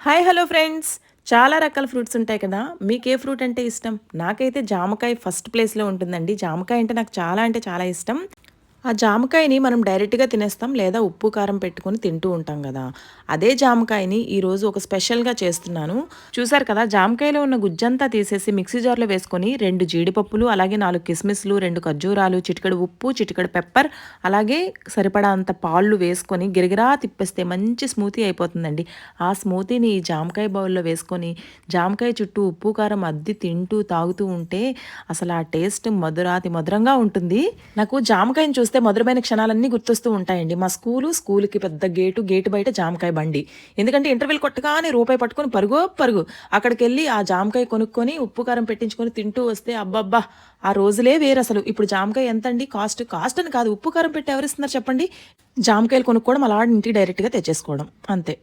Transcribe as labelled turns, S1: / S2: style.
S1: Hi hello friends. చాలా రకాల fruits ఉంటాయి కదా. మీకు ఏ ఫ్రూట్ అంటే ఇష్టం? నాకైతే జామకాయ ఫస్ట్ ప్లేస్లో ఉంటుందండి. జామకాయ అంటే నాకు చాలా అంటే చాలా ఇష్టం. ఆ జామకాయని మనం డైరెక్ట్గా తినేస్తాం లేదా ఉప్పు కారం పెట్టుకొని తింటూ ఉంటాం కదా. అదే జామకాయని ఈరోజు ఒక స్పెషల్గా చేస్తున్నాను. చూసారు కదా జామకాయలో ఉన్న గుజ్జంతా తీసేసి మిక్సీ జార్లో వేసుకొని రెండు జీడిపప్పులు అలాగే నాలుగు కిస్మిస్లు రెండు ఖర్జూరాలు చిటికడు ఉప్పు చిటికడు పెప్పర్ అలాగే సరిపడా అంత పాళ్ళు వేసుకొని గిరిగిరా తిప్పేస్తే మంచి స్మూతీ అయిపోతుందండి. ఆ స్మూతీని ఈ జామకాయ బౌల్లో వేసుకొని జామకాయ చుట్టూ ఉప్పు కారం అద్ది తింటూ తాగుతూ ఉంటే అసలు ఆ టేస్ట్ మధురాతి మధురంగా ఉంటుంది. నాకు జామకాయని చూస్తే మధురమైన క్షణాలన్నీ గుర్తొస్తూ ఉంటాయండి. మా స్కూలు స్కూల్కి పెద్ద గేటు గేటు బయట జామకాయ బండి. ఎందుకంటే ఇంటర్వెల్ కొట్టగానే రూపాయి పట్టుకొని పరుగు పరుగు. అక్కడికి వెళ్ళి ఆ జామకాయ కొనుక్కొని ఉప్పు కారం పెట్టించుకొని తింటూ వస్తే అబ్బబ్బా ఆ రోజులే వేరు అసలు. ఇప్పుడు జామకాయ ఎంత అండి కాస్ట్ కాస్ట్ అని కాదు. ఉప్పు కారం పెట్టి ఎవరిస్తున్నారు చెప్పండి? జామకాయలు కొనుక్కోవడం అలా ఇంటికి డైరెక్ట్గా తెచ్చేసుకోవడం. అంతే.